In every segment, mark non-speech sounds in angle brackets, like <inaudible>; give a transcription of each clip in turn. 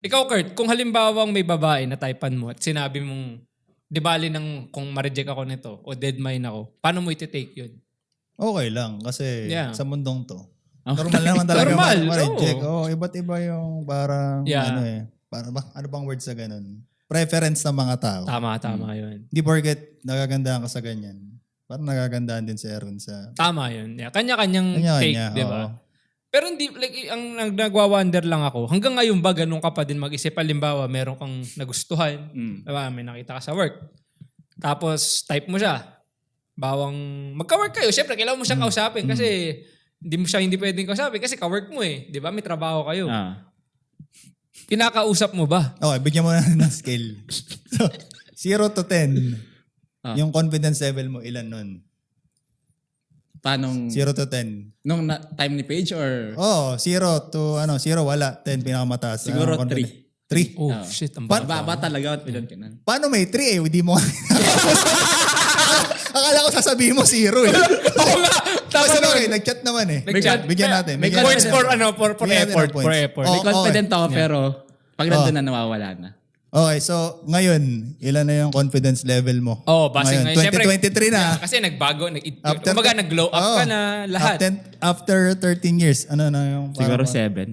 Ikaw, Kurt, kung halimbawang may babae na typean mo at sinabi mong, di bali ng kung ma-reject ako nito o dead mine ako, paano mo iti-take yun? Okay lang kasi Yeah. sa mundong to. Okay. Normal naman talaga Normal, ma- ma-reject. oo. Oo, iba't iba yung parang Yeah. ano eh. Para ba, ano bang word sa ganun? Preference ng mga tao. Tama, tama yun. Di porket nagagandahan ka sa ganyan. Parang nagagandahan din si Aaron sa... Tama yun. Yeah. Kanya-kanyang Kanya-kanya, take, di ba? oo. Pero hindi, like, ang nag- nagwa-wonder lang ako, hanggang ngayon ba ganun ka pa din mag-isip? Halimbawa, meron kang nagustuhan, Mm. diba? may nakita ka sa work. Tapos, type mo siya. Bawang, magka-work kayo. Siyempre, kailangan mo siya kausapin kasi hindi mo siya hindi pwedeng kausapin kasi ka-work mo eh. Di ba? May trabaho kayo. Ah. Kinakausap mo ba? Okay, bigyan mo na ng scale. <laughs> so, 0 to 10. Ah. Yung confidence level mo, ilan nun? Paano? 0 to 10. Nung na- time ni Page or? Oh, 0 to ano, 0 wala, 10 pinakamataas. Siguro Ano, confidence? 3. 3. Oh, Ah. shit. Ang Ba, bata. ba, ba talaga at ka nan. Paano may 3 eh? Hindi mo <laughs> Akala ko sasabihin mo 0 eh. <laughs> Oo nga. Tama Kasi okay, nag-chat naman eh. Nag-chat. Bigyan natin. May bigyan Points natin. for ano, for, for effort. For effort. Oh, May confident okay. ako pero pag nandun na nawawala na. Okay, so ngayon, ilan na yung confidence level mo? Oh, base ngayon. Siyempre, 2023 na. Kasi nagbago. Nag, After- kumbaga, nag-glow up Oo. ka na lahat. After, after 13 years, ano na yung Siguro parang- 7.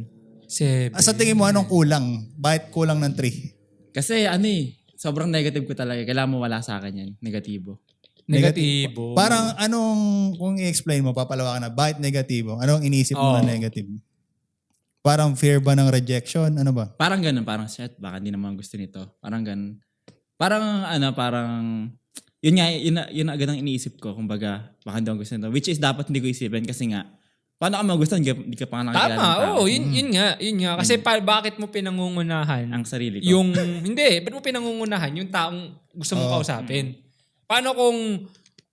Seven. Ah, sa tingin mo, anong kulang? Bakit kulang ng 3? Kasi ano eh, sobrang negative ko talaga. Kailangan mo wala sa akin yan. Negatibo. Negatibo. Parang anong, kung i-explain mo, papalawakan na, bakit negatibo? Anong iniisip mo Oo. na negative? Parang fear ba ng rejection? Ano ba? Parang ganun, parang shit, baka hindi naman gusto nito. Parang ganun. Parang ano, parang yun nga, yun, yun na agad ang iniisip ko. Kumbaga, baka hindi ako gusto nito. Which is dapat hindi ko isipin kasi nga, paano ka magustuhan? Hindi ka, hindi ka pa nga nakakilala Tama, oo. yun, yun nga. Yun nga. Kasi pa, bakit mo pinangungunahan Ang sarili ko. yung... <laughs> hindi, ba't mo pinangungunahan yung taong gusto mong Oo. kausapin? Paano kung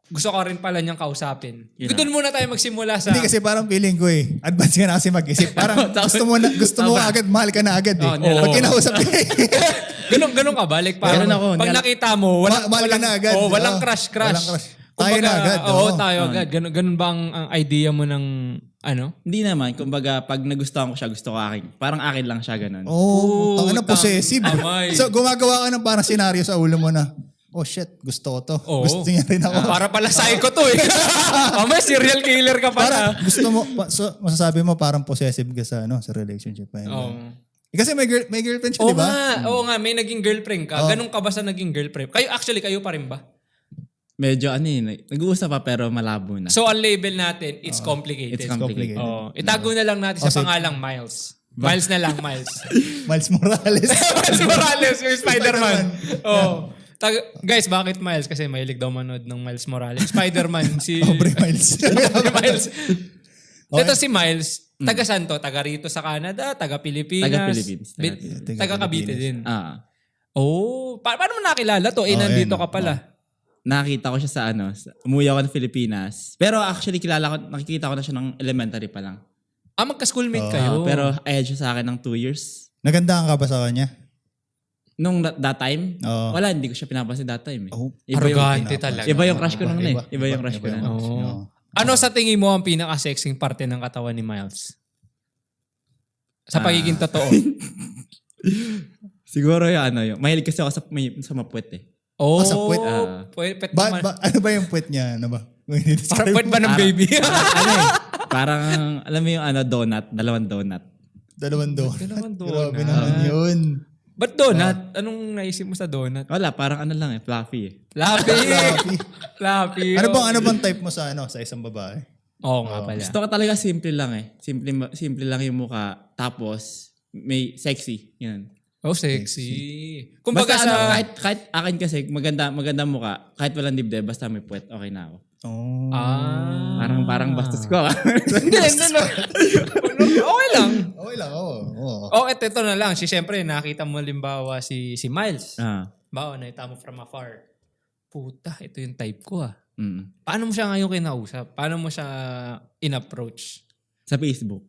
gusto ka rin pala niyang kausapin? Yun Doon muna tayo magsimula sa... Hindi kasi parang feeling ko eh. Advance ka na kasi mag-isip. <laughs> Parang gusto mo na, gusto mo agad, mahal ka na agad eh. Oo, nila- Pag kinausap ka eh. <laughs> ganun, ganun ka ba? Like, parang, Ganun ako, pag nila- nakita mo, walang, Ma- mahal ka walang, na agad. Oh, walang Oo. crush-crush. Walang crush. Tayo na agad, Oo, oo. tayo Oo. agad. Ganun, ganun ba ang, ang idea mo ng ano? Hindi naman. Kumbaga, pag nagustuhan ko siya, gusto ko akin. Parang akin lang siya ganun. Oh, tanga na Putang possessive. amay. So gumagawa ka ng parang senaryo sa ulo mo na, oh shit, gusto ko to. Oo. Gusto niya rin ako. Para pala psycho to eh. <laughs> Mamaya serial killer ka Parang pala. gusto mo, pa, so, masasabi mo parang possessive ka sa, ano, sa relationship. Oo. Eh, Kasi may, girl, may girlfriend siya, Oo di ba? nga, oo nga, may naging girlfriend ka. Oo. Ganun ka ba sa naging girlfriend? Kayo, actually, kayo pa rin ba? Medyo ano eh, nag-uusap pa pero malabo na. So, ang label natin, it's complicated. It's complicated. Oo. Itago na lang natin Oh, sa sige. pangalang Miles. Miles na lang, Miles. <laughs> Miles Morales. <laughs> Miles Morales, yung Spider-Man. Oh. Tag- guys, bakit Miles? Kasi mahilig daw manood ng Miles Morales. Spider-Man, <laughs> si... Pobre Miles. <laughs> <laughs> Miles. Ito si Miles, taga saan to? Taga rito sa Canada? Taga Pilipinas? Taga Philippines, taga Philippines. Taga Cavite din. Ah. Oh, pa- paano mo nakilala to? Eh, Oh, nandito ayun, ka pala. nakita ko siya sa ano, sa, umuwi ako ng Pilipinas. Pero actually kilala ko, nakikita ko na siya ng elementary pa lang. Ah, magka-schoolmate Oh. kayo. Ah, pero ahead siya sa akin ng two years. Nagandaan ka ba sa kanya? Nung that, that time, Oo. wala, hindi ko siya pinapansin that time. Eh. Oh, Iba yung, Arrogante talaga. iba yung crush ko nun eh. Iba yung crush ko crush Oo. Ano sa tingin mo ang pinaka-sexing parte ng katawan ni Miles? Sa Ah. pagiging totoo. <laughs> Siguro yung ano yung, mahilig kasi ako sa, may, sa mapwet eh. Oh, Ah, sa puwet. Ah. puwet, pet Ba, naman. ba, ano ba yung puwet niya? Ano ba? <laughs> Parang puwet ba ng baby? <laughs> ano eh, parang, alam mo yung ano, donut, dalawang donut. Dalawang donut. Dalawang Grabe donut. naman yun. Ba't donut? Anong naisip mo sa donut? Wala, parang ano lang eh, fluffy eh. Fluffy. <laughs> Fluffy. Fluffy. Ano bang ano bang type mo sa ano sa isang babae? Oo nga pala. Gusto ko talaga simple lang eh. Simple, simple lang yung mukha. Tapos, may sexy. Yun. Oh, sexy. Kumbaga Basta sa... ano, kahit, kahit akin kasi, maganda, maganda mukha. Kahit walang dibdib, basta may puwet, okay na ako. Oh. ah. Parang, parang bastos ko. Hindi, hindi, no. okay lang. Okay lang, oo. oo. Oh, eto, ito na lang. Si, siyempre, nakita mo limbawa si, si Miles. ah, Bawa, nakita mo from afar. Puta, ito yung type ko ah. mm. Paano mo siya ngayon kinausap? Paano mo siya in-approach? Sa Facebook.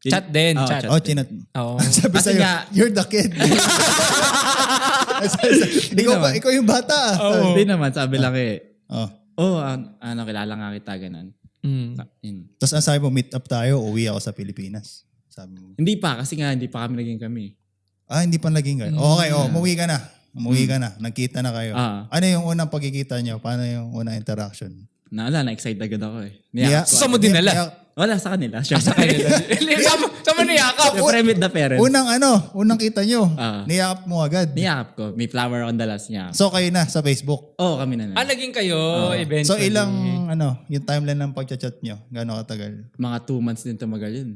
Chat din, Oh, chat. Oh, chinat. Oo. <laughs> Sabi Kasi sa'yo, nga- you're the kid. <laughs> Hindi ikaw, ba, ikaw yung bata. Oo. Hindi naman, sabi lang eh, Oh. Oh, an- ano, kilala nga kita, ganun. Mm. Sa- Yun. Tapos ang sabi mo, meet up tayo, uwi ako sa Pilipinas. Sabi mo. Hindi pa, kasi nga, hindi pa kami naging kami. Ah, hindi pa naging kayo. Okay, oh, umuwi ka na. Umuwi ka na. Nagkita na kayo. Ah. Ano yung unang pagkikita nyo? Paano yung unang interaction? Na, wala, na-excite agad ako eh. Niya- Niyakap ko. Saan mo dinala? Wala, sa kanila. Siyempre. Sa kanila. <laughs> Sama, sama niyakap. Siyempre, meet the parents. Unang ano, unang kita nyo. Ah. niyakap mo agad. Niyakap ko. May flower on the last niya. So kayo na sa Facebook. Oo, kami na Ah, na. naging kayo eventually. So ilang ano, yung timeline ng pagchat nyo? Gano'ng katagal? Mga two months din tumagal yun.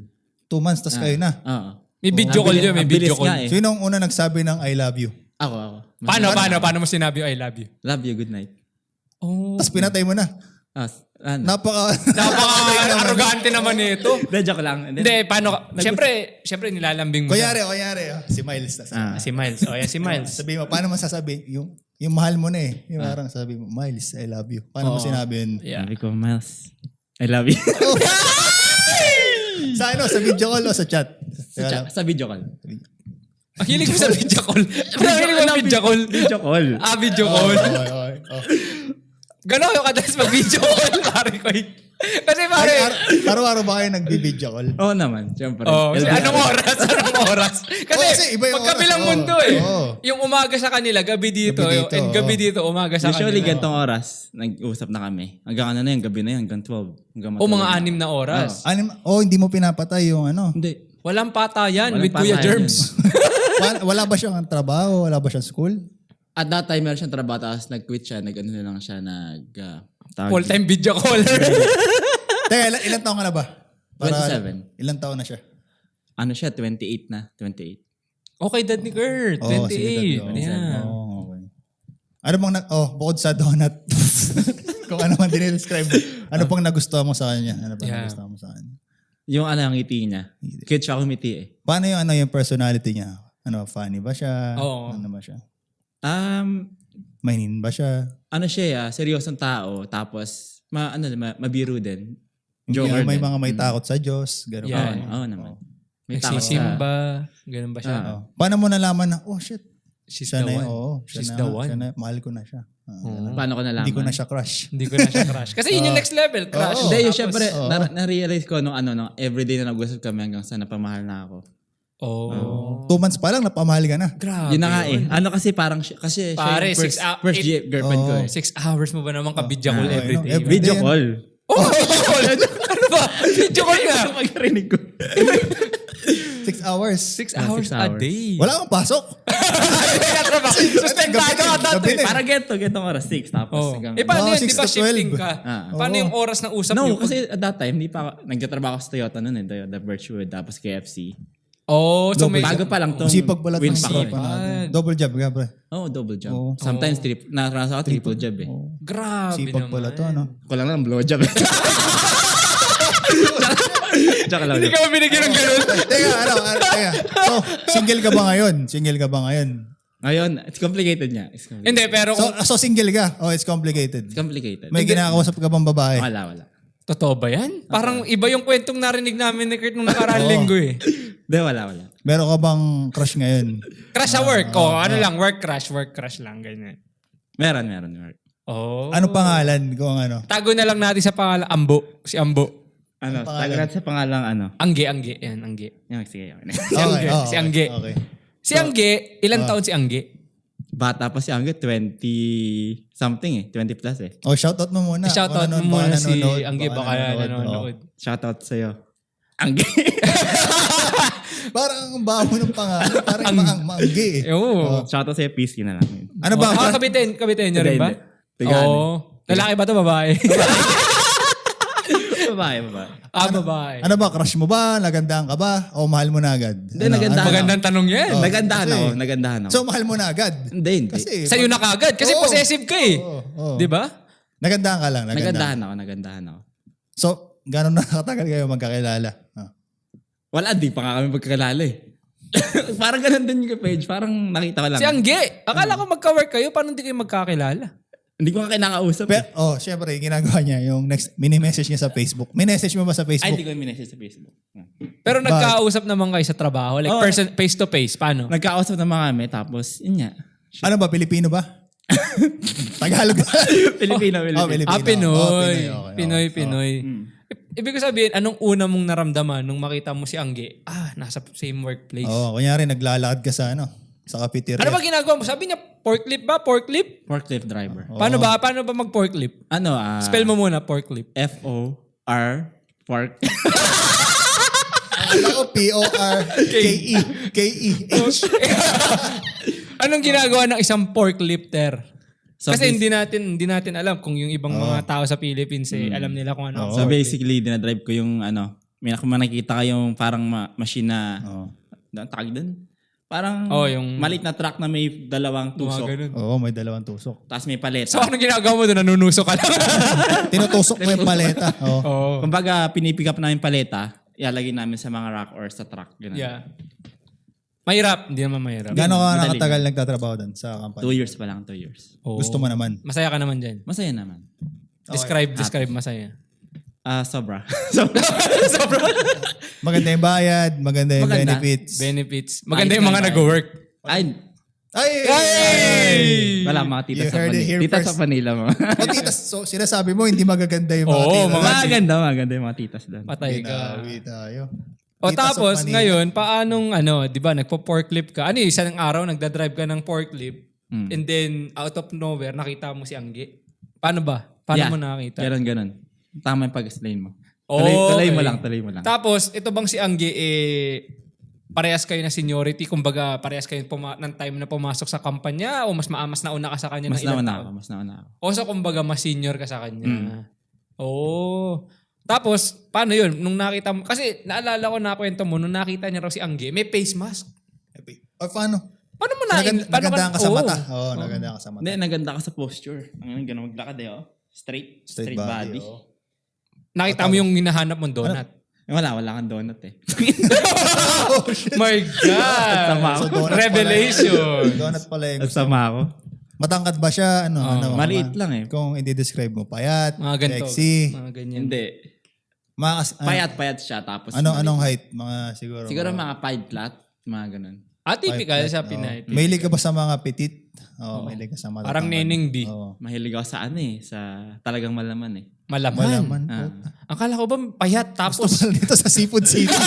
Two months, tas kayo na. Oo. May video Ang call bilis- yun, may ang video bilis nga call. eh. Sino ang una nagsabi ng I love you? Ako, ako. Paano, paano, paano mo sinabi I love you? Love you, good night. Oh. Tapos pinatay mo na. Ah, s- ano? Napaka... Napaka-arrogante <laughs> naman nito. Hindi, joke lang. Hindi, paano? Siyempre, siyempre nilalambing mo. kunyari, kunyari. oh, si Miles. Tas, Ah. Si Miles. O, yan si Miles. Sabi mo, paano mo sasabi? Yung, yung mahal mo na eh. Yung parang sabi mo, Miles, I love you. Paano mo Oo. sinabi yun? Yeah. Sabi ko, Miles, I love you. <laughs> Sa ano? Sa video call o sa chat? sa, chat- sa video call. Ang hilig mo sa video call. Ang <laughs> hilig mo sa video call. Video call. Ah, video call. Okay, okay. Oh. Gano'n kayo kadalas mag-video call, pare ko. eh. Kasi pare, Ay, ar- araw-araw ba kayo nagbi-video call? Oo naman, siyempre. oh, kasi anong oras? Anong oras? Kasi, Oo, kasi iba yung magkabilang oras. Mundo eh. Oo. Yung umaga sa kanila, gabi dito, Gabi dito, and gabi dito, umaga sa Usually, kanila. gantong oras, nag-usap na kami. Hanggang ano na yun, gabi na yun, hanggang 12. Hanggang O mga anim na oras. Anim, oh, hindi mo pinapatay yung ano. Hindi. Walang patayan Walang with Kuya patayan Germs. <laughs> wala, wala ba siyang trabaho? Wala ba siyang school? At that time, meron siyang trabaho, tapos nag-quit siya, nag-ano na lang siya, nag... Uh, tawag- Full-time video caller. <laughs> Teka, ilan, ilan taong ka na ba? 27. Ilan taon na siya? Ano siya, 28 na, 28. okay, dad ni Kurt. Oo, 28. sige, dad, oo. yeah. Oo, okay. Ano bang, na- oh, bukod sa donut, <laughs> kung ano man dinidescribe ano pang nagustuhan mo sa kanya? Ano pang Yeah. nagustuhan mo sa kanya? Yung ano, ang ngiti niya. Cute siya kumiti eh. Paano yung, ano, yung personality niya? Ano, funny ba siya? Oo. Ano ba siya? Um, Mainin ba siya? Ano siya, ah, seryosong tao, tapos, ma, ano, ma, mabiru din. Yung Joker may din. mga may takot sa Diyos. Gano'n Yeah. Oo, oo naman. May takot siya. Nagsisimba. Ganun ba siya? Ah. Oh. Paano mo nalaman na, oh shit, She's siya the na yun. one. Oo, siya She's na, the one. Siya na, mahal ko na siya. Ah, ganun. Paano ko nalaman? Hindi ko na siya crush. Hindi ko na siya crush. Kasi yun yung next level, crush. Oo. Hindi, yung Tapos- syempre, oo. na, na-realize ko nung ano, no, everyday na nag-usap kami hanggang sa napamahal na ako. Oh. Two months pa lang, napamahal ka na. Grabe. Yun na nga eh. Ano kasi parang, siya- kasi siya Pare, yung six first, hou- first eight- girlfriend ko Oo. eh. Six hours mo ba naman ka-video call Ah, every ano, day? every- Video Then- call. Oh, <laughs> video call! ano ba? Video call nga! Pagkarinig ko. Six hours. Six Ah, hours six a hours. day. Wala kang pasok. Sustentado ka dati. Gabi na eh. Para get to, get oras, 6. Tapos Oh. hanggang... Eh, paano Oo, yun? Di six ba to shifting 12. ka? Ah. Paano Oo. yung oras ng usap No, niyo? kasi at that time, hindi pa ako, nagtatrabaho ako sa Toyota noon eh, Toyota Birchwood, tapos KFC. Oh, so may... Bago pa lang tong Sipag pala win ng pa ko isipan eh. natin. Double job ka, pre. Oh, double job. Oo. Sometimes, trip, naranasan ako triple job eh. Grabe Sipag naman. pala to, no? Kulang lang, blow job. <laughs> Tsaka lang. Hindi ka ba binigyan ng ganun? teka, ano, ano, teka. So, single ka ba ngayon? Single ka ba ngayon? Ngayon, it's complicated niya. It's complicated. Hindi, pero So, kung... so single ka? Oh, it's complicated. It's complicated. May kinakausap ka bang babae? Wala, wala. Totoo ba yan? Parang iba yung kwentong narinig namin ni Kurt nung nakaraang <laughs> Oo. linggo eh. Hindi, wala, wala. Meron ka bang crush ngayon? Crash sa work. Oh, ano lang, work crash, work crash lang, ganyan. Meron, meron. meron. Oh. Ano pangalan? Kung ano? Tago na lang natin sa pangalan, Ambo. Si Ambo. Ano, pangalan? tagal natin sa pangalang ano. Angge, Angge. Yan, Angge. Yung, sige, yun. <laughs> Si Angge. oo, si Angge. Okay. Si Angge, ilang taon si Angge? Bata pa si Angge, 20 something eh. 20 plus eh. Oh, shoutout mo muna. Shoutout Kung mo nanonood, muna baka si nanonood, Angge, baka nanonood. Shoutout sa'yo. Angge. <laughs> Ang baho ng pangalan. Parang maang, maangge eh. Oo. Shoutout sa'yo, peace na lang. Ano ba? Ah, kabitin, kabitin nyo rin ba? Tigaan Oo. Lalaki ba to babae? <laughs> babae, babae. ah, babae. Ano ba? Crush mo ba? Nagandahan ka ba? O mahal mo na agad? Hindi, Ano? nagandahan. Magandang tanong yan. Oh, nagandahan kasi- ako, nagandahan ako. So, mahal mo na agad? hindi, hindi. Kasi, Sa'yo na kagad. Kasi Oo. possessive ka eh. Oo, oo. Di ba? Nagandahan ka lang. Nagandahan. nagandahan ako, nagandahan ako. So, gano'n na <laughs> katagal kayo magkakilala? Ah. Wala, di pa nga kami magkakilala eh. <laughs> parang ganun din yung page. Parang nakita ko lang. Si Angge. Akala ko magka-work kayo, paano hindi kayo magkakilala? Hindi ko nga kinakausap. Pero, eh. oh, syempre, ginagawa niya yung next, mini-message niya sa Facebook. Mini-message mo ba sa Ay, Facebook? hindi ko minessage sa Facebook. Pero nagkausap naman kayo sa trabaho. Like Oo. person, face to face. Paano? Nagkausap naman kami, tapos, yun nga. Ano ba? Pilipino ba? <laughs> Tagalog ba? Filipino, Oh, Filipino. Ah, Pinoy. Oh, Pinoy, okay, Pinoy. Pinoy. Mm. Ibig ko sabihin, anong una mong naramdaman nung makita mo si Angge? Ah, nasa same workplace. Oo, kunyari naglalakad ka sa ano, sa cafeteria. Ano ba ginagawa mo? Sabi niya, forklift ba? Forklift? Forklift driver. Paano ba? Paano ba mag-forklift? Ano, ah... Spell mo muna, forklift. F-O-R... Fork. <laughs> Akala ko P-O-R-K-E. K-E-H. <laughs> Anong ginagawa ng isang forklifter? So, Kasi hindi natin hindi natin alam kung yung ibang mga tao sa Philippines eh, alam nila kung ano. ang So forklift. basically, dinadrive ko yung ano, may nak- nakikita ka yung parang ma- machine na, Oo. ano tawag doon? Parang Oh, yung- malit na truck na may dalawang Mga tusok. ganun. Oo, may dalawang tusok. Tapos may paleta. So anong ginagawa mo doon? Nanunusok ka lang. <laughs> Tinutusok mo yung paleta. Oo. <laughs> Oo. Kumbaga, pinipick up namin paleta, ilalagay namin sa mga rack or sa truck. Ganun. Yeah. Mahirap. Hindi naman mahirap. Gano'n ka Madali. nakatagal nagtatrabaho doon sa company? Two years pa lang, two years. Oo. Gusto mo naman. Masaya ka naman dyan. Masaya naman. Describe, describe masaya. Ah, sobra. <laughs> <laughs> sobra. Maganda yung bayad, maganda yung Maganda. benefits. Benefits. Maganda yung mga nag-work. Ay, Ay! Wala mga tita You sa heard it Manila. here Tita first. sa Manila mo. <laughs> O titas, so sinasabi mo hindi magaganda yung mga Oo, titas. mga- maganda, maganda yung mga titas doon. Patay ka. Ginawi tayo. O tapos, ngayon, paanong, ano, di ba, nagpo-forklift ka. Ano yung isang araw, nagdadrive ka ng forklift. Mm. And then, out of nowhere, nakita mo si Angge. Paano ba? Paano Yeah. mo nakakita? Ganon, ganon. Tama yung pag-explain mo. Oh, Tuloy, tuloy mo okay. lang, tuloy mo lang. Tapos, ito bang si Angge, eh, parehas kayo na seniority? Kumbaga, parehas kayo puma- ng time na pumasok sa kampanya? O mas maamas na una ka sa kanya mas ng ilang nauna ako, mas nauna ako. O so, kumbaga, mas senior ka sa kanya. Oo. Tapos, paano yun? Nung nakita mo, kasi naalala ko na kwento mo, nung nakita niya raw si Angge, may face mask. O paano? Paano mo na? Nagand- paano nagandaan ka sa Oo. mata. Oo, nagandaan ka sa mata. Hindi, naganda ka sa posture. Ang ganun, maglakad eh, oh. Straight, straight, body. oo. Nakita mo yung hinahanap mong donut. Eh, wala, wala kang donut eh. <laughs> My God! Sama ako. So, donut pala Revelation. Donut pala yung At sama ako. Matangkad ba siya? Ano? ano maliit ma- lang eh. Kung i-describe mo, payat, Mga ganito. sexy. Mga ganyan. Hindi. Mga, kas- ano, Payat-payat siya. Tapos ano, maliit. anong height? Mga siguro. Siguro mga, mga five flat. Mga ganun. Ah, typical five, sa oo. Pinay. Mahilig ka ba sa mga petit? Oo, mahilig ka sa mga Parang Neneng B. Oo. Mahilig ako sa ano eh. Sa talagang malaman eh. Malaman. Malaman. Ah. Akala ko ba payat Gusto tapos mo dito sa Seafood City. <laughs>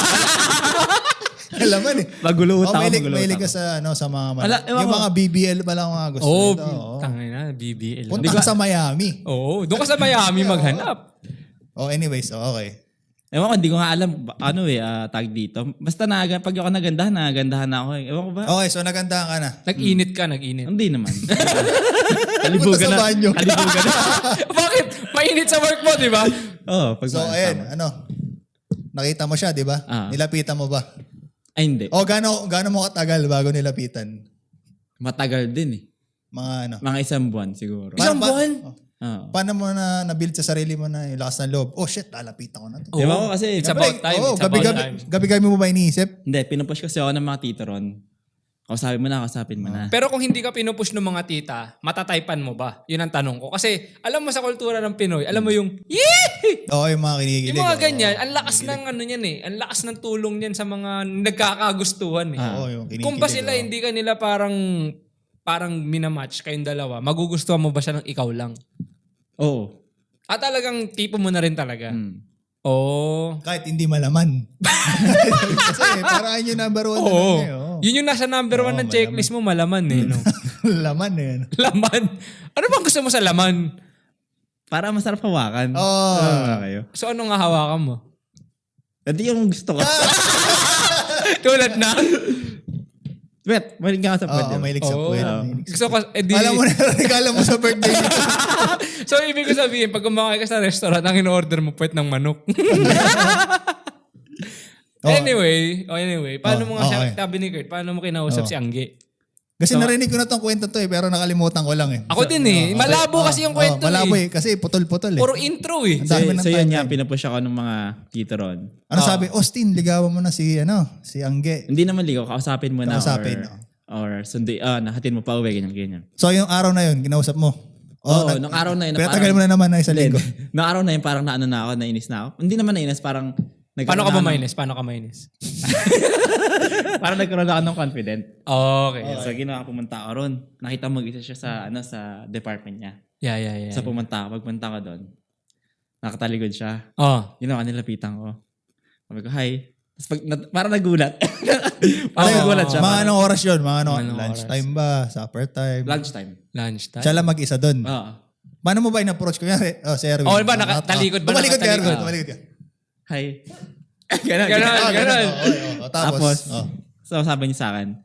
Alaman eh. Maguluot Oh, ako, mahilig, mahilig ka sa, ano, sa mga, ewan yung ko. mga BBL pa lang mga gusto Oh, nito. oo. tangin na, BBL. Punta ka sa Miami. Oo, doon ka sa Miami <laughs> maghanap. Oh, anyways, oh, okay. Ewan ko, hindi ko nga alam ano eh, ah, tag dito. Basta na, pag ako nagandahan, nagandahan na ako eh. Ewan ko ba? Okay, so nagandahan ka na. Nag-init ka, nag-init. Hindi naman. <laughs> Kalibugan na. banyo. Kalibugan na. <laughs> Bakit? Mainit sa work mo, di ba? Oo, pag So, ayan, ano, nakita mo siya, di ba? Ah. Nilapitan mo ba? Ay, hindi. O, gaano, gaano mo katagal bago nilapitan? Matagal din eh. Mga ano? Mga isang buwan siguro. Isang buwan? oh, Oo. paano mo na nabuild sa sarili mo na yung lakas ng loob? Oh shit, lalapitan ko na to. Di ba ako kasi, It's about time. Oo, It's about gabi-gabi, time. gabi-gabi mo ba iniisip? hindi, pinupush kasi ako ng mga tito ron. Kausapin mo na, kausapin mo na. Pero kung hindi ka pinupush ng mga tita, matataypan mo ba? Yun ang tanong ko. Kasi alam mo sa kultura ng Pinoy, alam mo yung, yee! Oo, yung mga kinikilig. Yung mga ganyan, ang lakas ng ano niyan eh. Ang lakas ng tulong niyan sa mga nagkakagustuhan eh. Oo, yung kinikilig. Kung ba sila hindi ka nila parang parang minamatch kayong dalawa, magugustuhan mo ba siya ng ikaw lang? Oo. At talagang tipo mo na rin talaga. Mm. Oo. Kahit hindi malaman. <laughs> Kasi parang yun yung number one. Oo. na lang eh, oo. Yun yung nasa number one Oo, ng checklist mo, malaman eh. No? <laughs> Laman eh. ano. laman. Ano bang gusto mo sa laman? Para masarap hawakan. Oo. Ah, kayo. So ano nga hawakan mo? Hindi yung gusto ko. <laughs> Tulad na? Wait, mahilig ka sa Oo, pwede. mahilig sa Oo. puwet. mahilig sa- Gusto ko, eh di, Alam mo na, <laughs> regalo mo sa birthday nito. <laughs> so ibig ko sabihin, pag kumakain ka sa restaurant, ang in-order mo puwet ng manok. Oo. <laughs> anyway, oh, anyway, paano Oh, mo nga siya, okay. sabi ni Kurt, paano mo kinausap Oh. si Angge? Kasi narinig ko na tong kwento to eh, pero nakalimutan ko lang eh. Ako din eh. Malabo kasi yung kwento Oh, malabo eh. eh. Kasi putol-putol eh. Puro intro eh. Ang So, so yun nga, timeline. pinupush ako ng mga tito ron. Ano sabi? Austin, ligawan mo na si, ano, si Angge. Hindi naman ligaw, kausapin mo na Kausapin, or, or sundi, ah, nahatin mo pa uwi, ganyan, ganyan. So yung araw na yun, kinausap mo. Oo, nag- nung araw na yun. Pero parang- tagal mo na naman na isang linggo. <laughs> Nung araw na yun, parang naano na ako, nainis na ako. Hindi naman nainis, parang... Paano ka ba nagkaroon minus? Paano ka minus? <laughs> Parang nagkaroon ako ng confident. Okay. So, ginawa pumunta ako ron. Nakita mo isa siya sa, ano, sa department niya. Yeah, yeah, yeah. So, pumunta ako. Pagpunta ko doon. Nakataligod siya. Oh. Ginawa nilapitan ko. Sabi ko, hi. Tapos pag, na, parang nagulat. <laughs> parang Oo. nagulat siya. Mga Parang, anong oras yun? Mga ano, Mga anong lunchtime ba? Supper time? lunchtime. Lunchtime. Siya lang mag-isa doon. Oo. Paano mo ba in-approach? Kunyari, oh, si Erwin. Oh, ba, nakatalikod ba? Tumalikod ka, Nakatalikod. Erwin. Tumalikod ka. Hi. <laughs> Ganun. Ganon, Ah, ganon. Oh, oh, oh. Tapos, Tapos, oh. so sabi niya sa akin,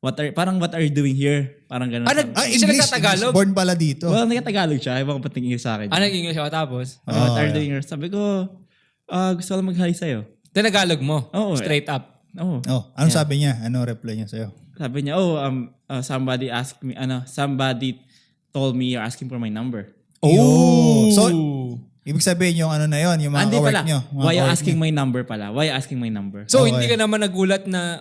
what are, parang what are you doing here? Parang ganun. Ah, nag- Ah, Siya English. nagtatagalog? English. Born pala dito. well, nagtagalog siya. Ewan ko pating English sa akin. Ah, nag-English ako tapos. Oh, what Oh, are you yeah. doing here? Sabi ko, ah, gusto ko lang mag-hi sa'yo. Tinagalog mo. Oo. Straight up. Oo. Oh, ano sabi niya? Ano reply niya sa'yo? Sabi niya, oh, um, uh, somebody asked me, ano, somebody told me you're asking for my number. Oh. So, ibig sabihin yung ano na yon, yung Ah, mga Hindi kawork pala. niyo. mga Why you kawork asking niyo. my number pala? Why you asking my number? So, Okay. hindi ka naman nagulat na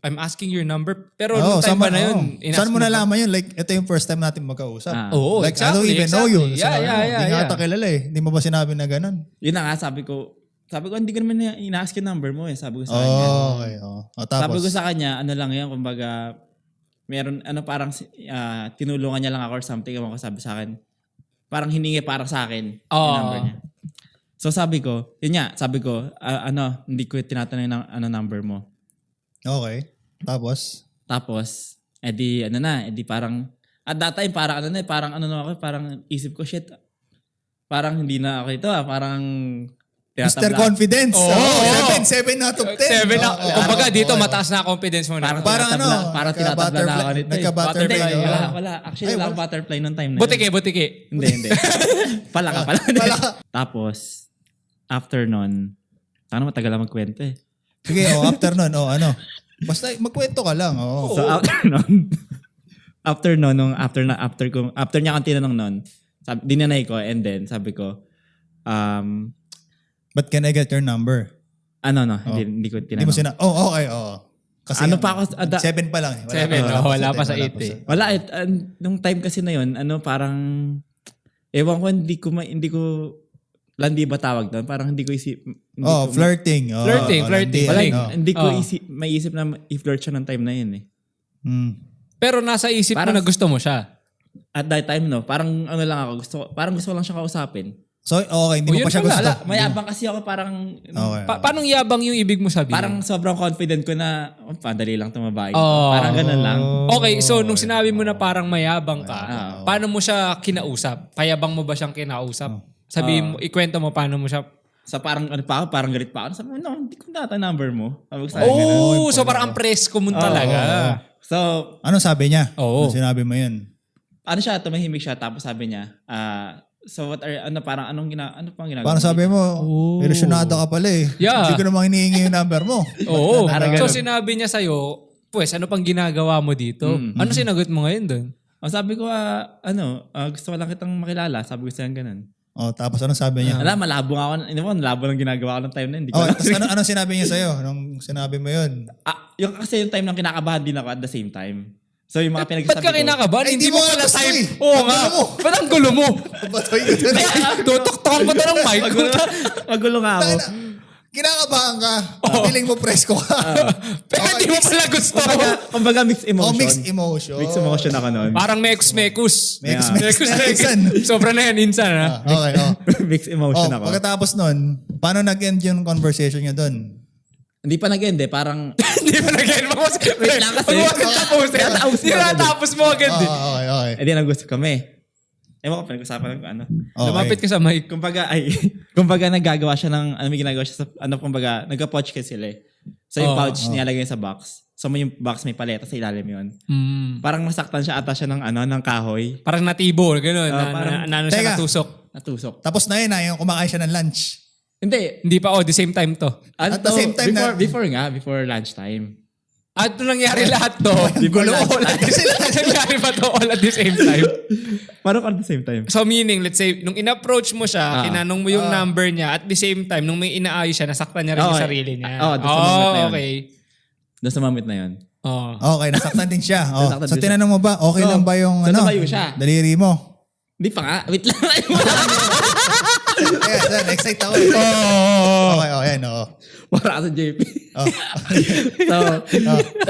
I'm asking your number. Pero Oo, nung time saan mo- na yun? oo. inask Saan mo nalaman yun? Like, ito yung first time natin magkausap. Ah. Oo, like, I don't exactly, even know you. exactly. So, Yeah, ano, yeah, yeah, Hindi nga yeah. ata kilala eh. Hindi mo ba sinabi na ganun? Yun na nga, sabi ko, sabi ko, hindi ko naman na- ina-ask yung number mo eh. Sabi ko sa kanya. Oh, okay. Oh. Oh, tapos, Sabi ko sa kanya, ano lang yan, kumbaga, meron, ano parang, ah, tinulungan niya lang ako or something, ewan ko sabi sa akin. Parang hiningi para sa akin yung Oo. number niya. So sabi ko, yun nga, sabi ko, ah, ano, hindi ko tinatanong ng ano number mo. okay. Tapos, Tapos, edi ano na, edi parang, at that time, parang ano na, eh, parang ano na ako, parang isip ko, shit, parang hindi na ako ito ah, parang, Mr. tinatabla- Confidence. Oo. Oh, seven, seven out of ten. Seven na. Oo, kumbaga oo, dito, mataas na confidence mo na. Parang, Parang tinatabla, ano, parang tinatabla na ako nito eh. nagka-butterfly, Hindi, oo. wala, wala. Actually, Ay, wala akong butterfly nung time na Butiki, butiki. Hindi, hindi. <laughs> pala ka, pala. Pala ka. Tapos, after nun, sana matagal lang magkwento eh. Sige, oh, after nun, oh, ano. Basta magkwento ka lang. Oh. So, after <laughs> nun, after nun, nung after na, after ko, after niya akong tinanong nun, sabi, dinanay ko, and then, sabi ko, um, But can I get your number? ano no, hindi, hindi ko Hindi mo tinanong. sina... Oh, okay, oh. Kasi Ano pa ako- ada- seven pa lang. eh. Wala Seven, pa- oh, wala pa sa wala eight eh. Wala, eh, uh, nung time kasi na yun, ano, parang, ewan ko, hindi ko, ma, hindi ko, landi ba tawag doon? Parang hindi ko isip, hindi Oh, ko, flirting. Oh, Flirting, oh, flirting. Wala, oh. hindi ko Oh. isip, may isip na i-flirt siya ng time na yun eh. Hmm. Pero nasa isip Parang- mo na gusto mo siya. At that time, no, parang ano lang ako, gusto, parang gusto ko lang siya kausapin. So, okay, hindi Oh, mo yun pa siya pala. gusto. Wala, mayabang kasi ako parang, Okay. Pa- paanong yabang yung ibig mo sabihin? parang sobrang confident ko na, oh, padali lang itong babae. Oh. Parang ganun lang. Okay, so nung sinabi mo na parang mayabang ka, Ah. paano mo siya kinausap? Payabang mo ba siyang kinausap? Sabihin mo, ikwento mo paano mo siya. Sa parang, ano pa ako, parang galit pa ako. Sabi mo, no, hindi ko data number mo. Sabi ko sa akin, ganun. Oh, so parang ang press ko mo talaga. So, Ano sabi niya? Oo. Ano sinabi mo yun? ano siya, tumahimik siya. Tapos sabi niya, ah, so what are, ano, parang anong gina, ano pang ginagawa? Parang sabi mo, Oh. ilusyonado ka pala eh. Yeah. Hindi ko namang hinihingi yung number mo. <laughs> Oo. Parang so ganun. sinabi niya sa'yo, pues ano pang ginagawa mo dito? Mm. Ano sinagot mo ngayon doon? Oh, sabi ko, ah, ano, ah, gusto ko lang kitang makilala. Sabi ko siya ganun. Oh, tapos ano sabi niya? Alam, malabo nga ako. Ano mo, malabo lang ginagawa ko ng time na yun. Hindi ko Oh, tapos ano, ano sinabi niya sa'yo nung sinabi mo yun? Ah, yung kasi yung time lang kinakabahan din ako at the same time. So yung mga Ba't pinagsasabi ka kinakabahan? Hindi di mo pala gusto time. eh. Oo Ang nga. gulo mo. Ba't ang gulo mo? <laughs> Batoy ko dun. Tutok-tok ko to ng mic. Magulo, magulo nga ako. Kinakabahan ka. Feeling mo presko ka. Pero hindi mo pala gusto. Kumbaga, kumbaga mixed Oh, emotion. mixed emotion. Mixed emotion ako noon. Parang mekus-mekus. Mekus, mekus, mekus. <laughs> Sobra na yan, insan ha. Ah, okay, oh. <laughs> mixed Oh, emotion ako. pagkatapos nun, paano nag-end yung conversation niya dun? Hindi pa nag-end eh. Parang, <laughs> Hindi mo na-get mo. Wait lang kasi. Huwag mo tapos. Tinatapos mo Hindi agad eh. natapos mo agad Oh, eh. okay, okay. edi nag-gusto kami. Ewan ko, pinag-usapan ko ano. Okay. Lumapit ka sa mic. Kumbaga, ay, <laughs> kumbaga nagagawa siya ng, ano may ginagawa siya sa, ano, kumbaga, nagka-pouch kasi sila eh. So yung Oh, pouch nilalagay sa box. So may yung box may paleta sa ilalim yun. Mm. Parang masaktan siya ata siya ng ano, ng kahoy. Parang natibo, gano'n. Ah, na, parang- na, na, ano siya Teka. natusok. Natusok. Tapos na yun na, yung kumakain siya ng lunch. Hindi. Hindi pa, oh, the same time to. Ano At the same time before, na- before nga, before lunchtime. At nung nangyari lahat to, Gulo. all at the same nangyari pa to all at the same time. Parang at the same time. So meaning, let's say, nung in-approach mo siya, Ah. tinanong mo yung number niya, at the same time, nung may inaayos siya, nasaktan niya rin yung Okay. sarili niya. Ah, oh, doon sa moment na yun. okay. Doon sa moment na yun. Oh. Okay, nasaktan din siya. Oh. Nasaktan So din tinanong mo ba, okay So, lang ba yung so ano? tumayo siya. Daliri mo. Hindi pa nga. Wait lang. <laughs> <laughs> Kaya, yeah, excite ako. eh. <laughs> Okay, oh, yan, oh. Para sa JP. Oh. so,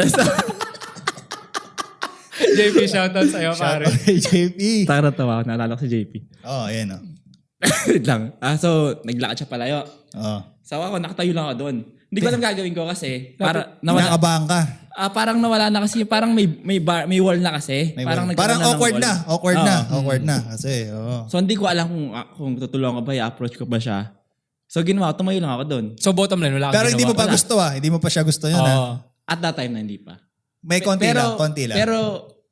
so, JP, shoutout sa'yo, pare. JP. taka natawa ako. Naalala ko si JP. Oh, ayan, oh. <laughs> Wait lang. Ah, so, naglakad siya palayo. Oo. So ako, nakatayo lang ako doon. Hindi ko alam gagawin ko kasi para nawala Nakabahan ka. ah, parang nawala na kasi parang may may bar, may wall na kasi. May parang wall. nagkaroon parang ng awkward wall. na. Awkward na. Oo. Awkward na. Kasi, oo. So hindi ko alam kung ah, kung tutulungan ko ba, i-approach ko ba siya. So ginawa ko, tumayo lang ako doon. So bottom line, wala kang Pero hindi mo ginawa. pa gusto ah. Hindi mo pa siya gusto yun ah. Oo. At that time na hindi pa. May konti pero, lang. Konti lang. Pero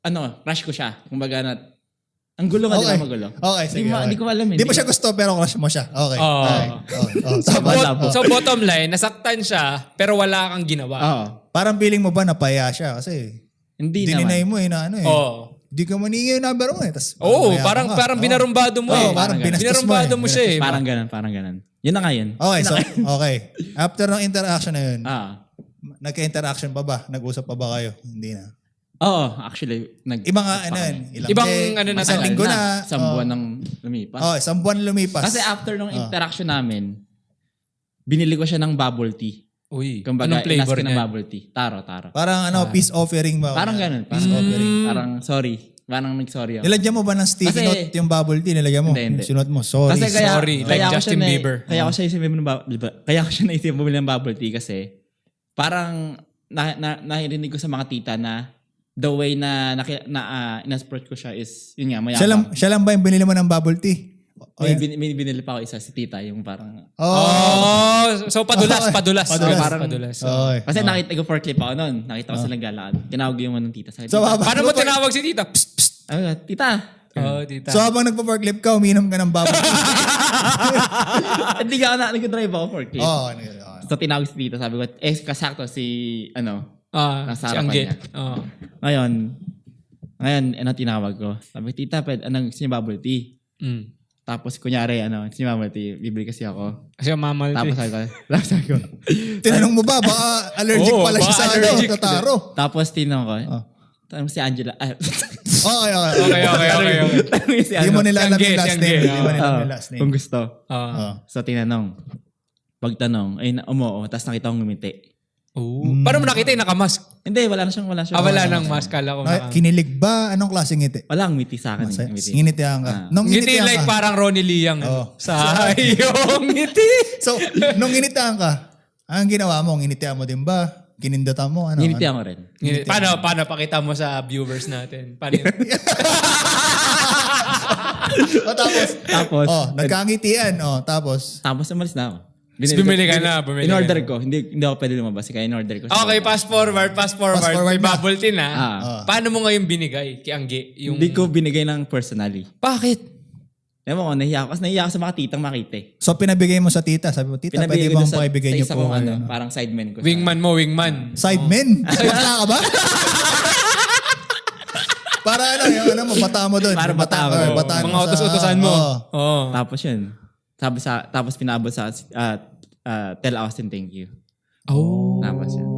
ano, rush ko siya. Kumbaga na, ang gulo nga Okay. nila magulo. Okay, sige. Hindi, mo, okay. hindi ko alam. eh. Hindi mo siya gusto pero crush mo siya. Okay. Oo. Okay. Okay. <laughs> Oh, So, bot- so bottom line, nasaktan siya, pero wala kang ginawa. Oo. Parang feeling mo ba napaya siya kasi Hindi dininay naman. mo eh na ano eh. Oo. Hindi ka maningi yung number mo eh. Tas, Oo, mamaya parang ka. parang Oo. binarumbado mo Oo, eh. parang Parang binastos mo Binarumbado eh. mo siya eh. Parang ganun, parang ganun. Yun na nga yun. Okay, so, okay. After ng interaction na yun, Ah. nagka-interaction pa ba? Nag-usap pa ba kayo? Hindi na. Oo, actually. Nag, Ibang nga, ano yun? Ilang Ibang day, ano na isang tagal linggo na. Isang Oo. buwan ng lumipas. Oh, isang buwan lumipas. Kasi after nung Ah. interaction namin, binili ko siya ng bubble tea. Uy, Kumbaga, anong flavor ko ng niya? bubble tea. Taro, taro. Parang ano, peace offering ba? Parang ganun. Peace Parang, offering. parang sorry. Parang nag-sorry ako. Nilagyan mo ba ng sticky Kasi- note yung bubble tea? Nilagyan mo? Hindi, hindi. Sinuot mo, sorry. Kasi kaya, sorry, kaya like ako Justin siya na, Bieber. Kaya ako siya isip ng bubble, di ba? Kaya ako siya naisip bumili ng bubble tea kasi parang na, na, narinig ko sa mga tita na the way na, na, na uh, in-approach ko siya is, yun nga, mayabang. siya, lang, siya lang ba yung binili mo ng bubble tea? O, may, bin, may binili pa ako isa si tita, yung parang, Oh. Oh, so padulas, <laughs> padulas. Padulas. Parang padulas. Okay. kasi nakita ko for clip ako noon. Nakita ko sila naglalakad. Tinawag yung ano ng tita. Sabi, So, tita, habang, Paano mo tinawag si tita? Psst, psst. ah, tita. Oh, tita. so habang nagpa-forklift ka, uminom ka ng bubble tea? <laughs> Hindi ka na, nag-drive ako for clip. Oo. ano yun, okay. So tinawag si tita. Sabi ko, eh, kasakto si, ano, ah, nasa si harapan Angge. niya. Oh. Ngayon, ngayon, ano tinawag ko? Sabi ko, tita, pwede, anong gusto niyo bubble tea? Mm. Tapos, kunyari, ano, gusto niyo bubble tea? Bibili kasi ako. Kasi mamal Tapos sabi ko, tapos sabi ko, Tinanong mo ba? Baka allergic Oo, pala siya baka sa ano, allergic. sa taro. tapos tinanong ko, Oh. tanong si Angela, ah, Okay, okay. Okay, okay, okay. okay. tanong si Hindi mo ano, nila alam yung last si name. Hindi mo nila alam ah, yung last name. kung gusto. Ah. Oh. So, tinanong. Pagtanong, ay, na- umuo, tapos nakita kong ngumiti. Oh. Paano mo nakita yung nakamask? Hindi, wala na siyang, wala siyang. Ah, wala nang mask. Kala ko naka... kinilig ba? Anong klaseng ngiti? Walang ngiti sa akin. Masaya. eh, ngiti. Nginitihan ka. Ah. Nung Ngiti like ka. parang Ronnie Liang. Oo. Sa yung ngiti. So, nung nginitihan ka, anong ginawa mo? Nginitihan mo din ba? Kinindatan mo? Ano? Nginitihan ko rin. Ngiti. Paano, paano pakita mo sa viewers natin? Paano yun? <laughs> o tapos, Tapos, oh, nagkangitian. Oh, tapos, tapos umalis na ako. Bumili ka na, bumili ka In-order na. ko. Hindi, hindi ako pwede lumabas. Kaya in-order ko. Okay, fast forward, fast forward. Fast forward May na. bubble tea na. Ah. Paano mo ngayon binigay kay Angge? Yung... Hindi ko binigay ng personally. Bakit? Ewan ko, nahiya ako. Kasi nahiya ako sa mga titang makita eh. so pinabigay mo sa tita. Sabi mo, tita, Pinabigay pwede ko bang sa, pakibigay sa niyo isa po? kong ano, ano? parang sideman ko. sa- Wingman mo, wingman. Sidemen? <laughs> Bakla ka ba? Para ano, yung ano mo, bata mo doon. Para bata mo. bataan mga sa- utos-utosan mo. Oo. Oo. Tapos yun. Sabi sa, tapos pinabot sa, uh, uh, tell Austin thank you. Oh. Tapos yun.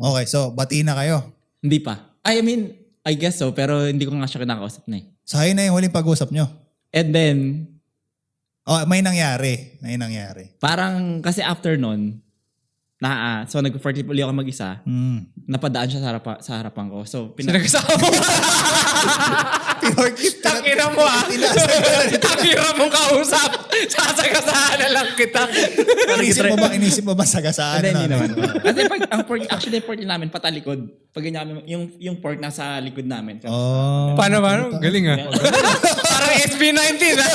Okay, so, bati na kayo. Hindi pa. I mean, I guess so, pero hindi ko nga siya kinakausap na eh. So, ayun na yung huling pag-usap nyo. And then, Oh, may nangyari. May nangyari. parang kasi after nun, na, ah, so nag-forklift ulit ako mag-isa, Hmm. napadaan siya sa, harapa, sa harapan ko. So, pina- Sinagasama mo. <laughs> Takira mo ah. Takira mong kausap. Sasagasahan na lang kita. Inisip mo ba, inisip mo ba sagasaan Hindi, hindi na? naman. Kasi pag, ang pork, actually, yung pork namin, patalikod. Pag ganyan kami, yung, yung pork nasa likod namin. Oh. Paano, paano? Galing ah. Parang SB19 ah.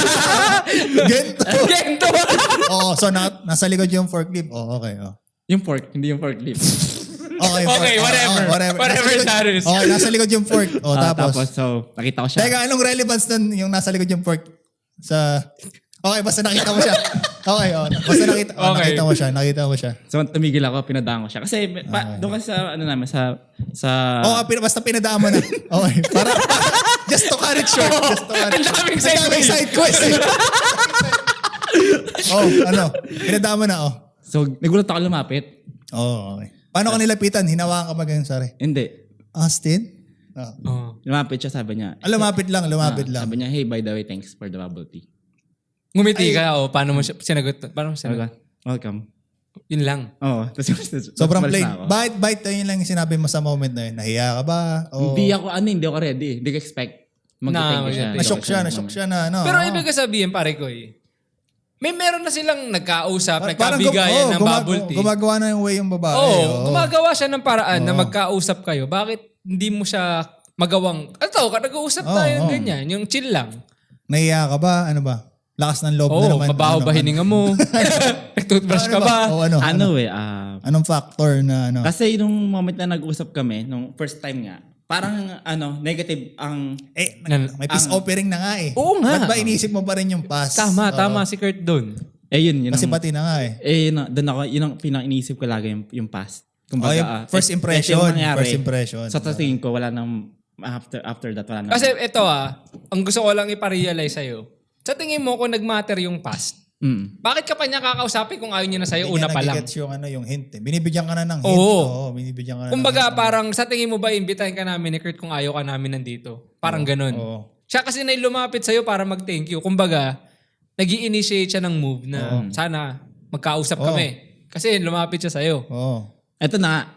Gento. Gento. <laughs> Oo, so na, nasa likod yung forklift. Oh, okay. Oh. Yung pork, hindi yung <laughs> fork lift. Okay, Okay, fork- whatever. oh, whatever. Whatever Nasa likod- that is. Okay, nasa likod yung fork. <laughs> Oh, Ah, tapos. tapos, so, nakita ko siya. Teka, anong relevance nun yung nasa likod yung fork sa... Okay, basta nakita mo siya. Okay, oh. Basta nakita, oh, Okay. nakita mo siya. Nakita mo siya. So, tumigil ako, pinadaan ko siya. Kasi, pa, doon kasi sa, ano namin, sa, sa, Oo, oh, basta pinadaan mo na. Okay. Para, <laughs> just to cut it short. Just to cut Ang it short. daming Ang side daming side quest. eh. oh, ano? Pinadaan mo na, oh. So, nagulat ako lumapit. Oh, okay. Paano ka nilapitan? Hinawakan ka ba ganyan, sorry? Hindi. Austin? Oh. Oh. Lumapit siya, sabi niya. Ah, lumapit lang, lumapit Ah, lang. Sabi niya, hey, by the way, thanks for the bubble tea. Ngumiti ka o paano mo siya sinagot? Paano mo Sabi ko, sinagot? welcome. Yun lang. Oo. Tapos, Sobrang umalis plain. na ako. Bait, bait. Ayun lang yung sinabi mo sa moment na yun. Nahiya ka ba? O, Hindi ako, ano, hindi ako ready. Hindi ko expect. Na, Mag-thank you siya. Na-shock siya, na-shock siya na, ano. Pero Oo. ibig sabihin, pare ko eh, may meron na silang nagkausap, Par- parang gum- nagkabigayan oh, ng guma- bubble tea. Gumagawa na yung way yung babae. Oo, oo. gumagawa siya ng paraan na magkausap kayo. Bakit hindi mo siya magawang, ano to, nag-uusap Oo, tayo oo. ganyan, yung chill lang. Nahiya ka ba? Ano ba? Lakas ng loob na Oo, naman. mabaho Ano- ba hininga mo? <laughs> Nag-toothbrush ano ka ba? O ano? Ano eh, ah, Anong factor na ano? kasi nung moment na nag-usap kami, nung first time nga, parang ano, negative ang Eh, Nan- may peace offering na nga eh. Oo nga. Ba't ba inisip mo pa rin yung past? Tama, Oo. tama si Kurt doon. eh yun, yun Kasi ang- pati na nga eh. eh yun, ang- doon ako, yun ang pinang iniisip ko lagi yung, yung past. Oh, yung ah, first et- impression, yung nangyari. first impression. Sa tingin ko, wala nang, after after that, wala nang. Kasi ito ah, ang gusto ko lang iparealize sa'yo. Sa tingin mo kung nag-matter yung past, Mm. bakit ka pa niya kakausapin kung ayaw niya na sa'yo Hindi una niya pa lang? nagigets yung ano, yung hint eh. Binibigyan ka na ng hint. Oo. binibigyan ka na ng Kumbaga hint. parang sa tingin mo ba imbitahin ka namin ni Kurt kung ayaw ka namin nandito? Parang ganun. Oo. Siya kasi na lumapit sa'yo para mag-thank you. Kumbaga, nag initiate siya ng move na sana magkausap Oo. kami. Kasi lumapit siya sa'yo. Oo. Ito na,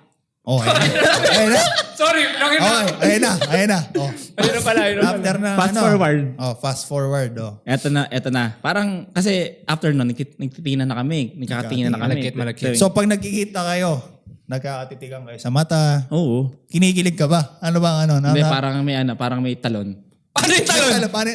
Oh, ayun na. ayun na. Sorry, nakita. Okay, ayun na. Ayun na. Oh. Ayun na pala, ayun na pala. After na Fast ano. forward. Oh, fast forward. Oh. Eto na, eto na. Parang, kasi after nun, nagtitingnan na kami. Nagkakatingin na kami. Malagkit, malagkit. So pag nagkikita kayo, nagkakatitigan kayo sa mata, Oo. kinikilig ka ba? Ano bang ano? Na, Hindi, na- parang may ano, parang may talon. Ano yung talon? Ano, paano,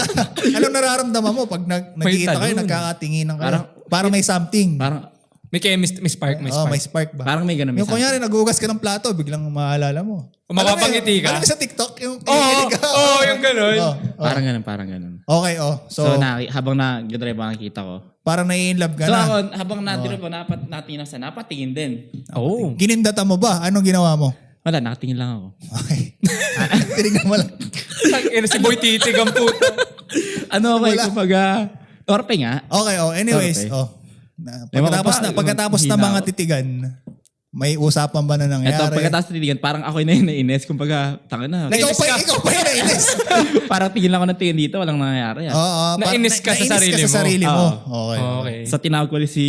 <laughs> anong nararamdaman mo pag nag, nagkikita kayo, nagkakatinginan kayo? Parang- Parang, may something. Parang, May chemist, may spark, may oh, spark. may spark ba? parang may ganun. yung may kunyari, nagugas ka ng plato, biglang maalala mo. O mapapangiti ka? Alam mo sa TikTok, yung kinikilig ka. oo, yung ganun. Oh, oh. Parang ganun, parang ganun. Okay, oh. So, So, na, habang nag-drive ako nakikita ko. parang nai-inlove ka So na. ako, habang na-drive ko, napat, natingin ako sa, napatingin din. Oo. Ginindata mo ba? Anong ginawa mo? Wala, nakatingin lang ako. Okay. <laughs> Tinignan mo lang. Tangina, si Boy Titig ang puto. ano ako, kumbaga, torpe nga. Okay, oh. Anyways, Okay. oh. Na, pagkatapos na, pagkatapos ng mga titigan, may usapan ba na nangyari? Ito, pagkatapos titigan, parang ako na yung nainis. Kumbaga, tanga na. ikaw Nainis pa, ka. ikaw pa yung nainis. <laughs> parang tingin lang ako ng tingin dito, walang nangyayari. Oo, oh, Nainis ka sa sarili ka sa mo. sarili mo. Oo. Okay. Okay. So, tinawag ko si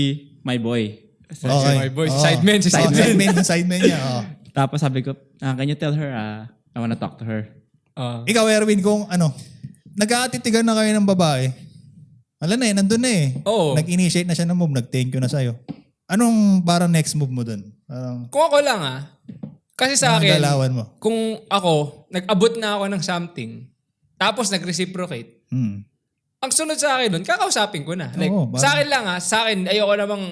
my boy. So, Okay. my boy, si Oo. sideman, si Oh, sideman. sideman, sideman niya. Oh. Tapos sabi ko, ah, can you tell her, ah, I wanna talk to her. Ah. Ikaw, Erwin, kung ano, nagkakatitigan na kayo ng babae, alam na eh, nandun na eh. Oo. Nag-initiate na siya ng move, nag-thank you na sa'yo. Anong parang next move mo dun? Parang, Kung ako lang ah, kasi sa akin, mo? kung ako, nag-abot na ako ng something, tapos nag-reciprocate, Hmm. ang sunod sa akin nun, kakausapin ko na. Like, Oo, sa akin lang ah, sa akin, ayoko namang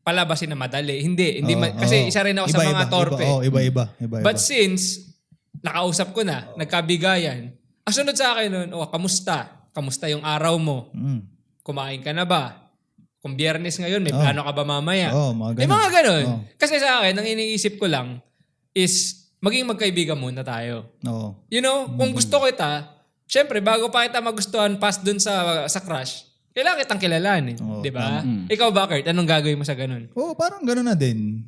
palabasin na madali. Hindi, hindi Oo, ma- kasi oo. isa rin ako sa Iba, mga iba, torpe. Iba, oh, iba-iba. iba-iba. But since, nakausap ko na, nagkabigayan, ang sunod sa akin nun, oh, kamusta? Kamusta yung araw mo? Mm. Kumain ka na ba? Kung biyernes ngayon, may Oo. plano ka ba mamaya? Oo, mga May ganun. mga ganun. Oo. Kasi sa akin, ang iniisip ko lang is maging magkaibigan muna tayo. Oo. You know, kung gusto kita, syempre, bago pa kita magustuhan past dun sa, sa crush, kailangan kitang kilalanin. Oo, di ba? Ikaw ba, Kurt? Anong gagawin mo sa ganun? Oo, parang ganun na din.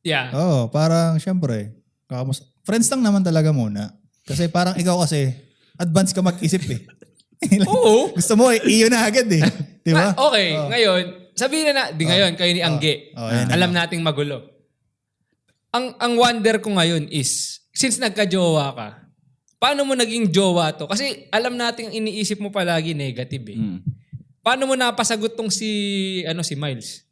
Yeah. Oo, parang syempre, kamus friends lang naman talaga muna. Kasi parang ikaw kasi, advance ka mag-isip eh. <laughs> Oo. Gusto mo, eh, iyo na agad eh. Di ba? Okay, ngayon, sabihin na na, di ngayon, kayo ni Angge. Oh, yan alam nating magulo. Ang ang wonder ko ngayon is, since nagka-jowa ka, paano mo naging jowa to? Kasi alam nating iniisip mo palagi negative eh. Mm. Paano mo napasagot tong si, ano, si Miles?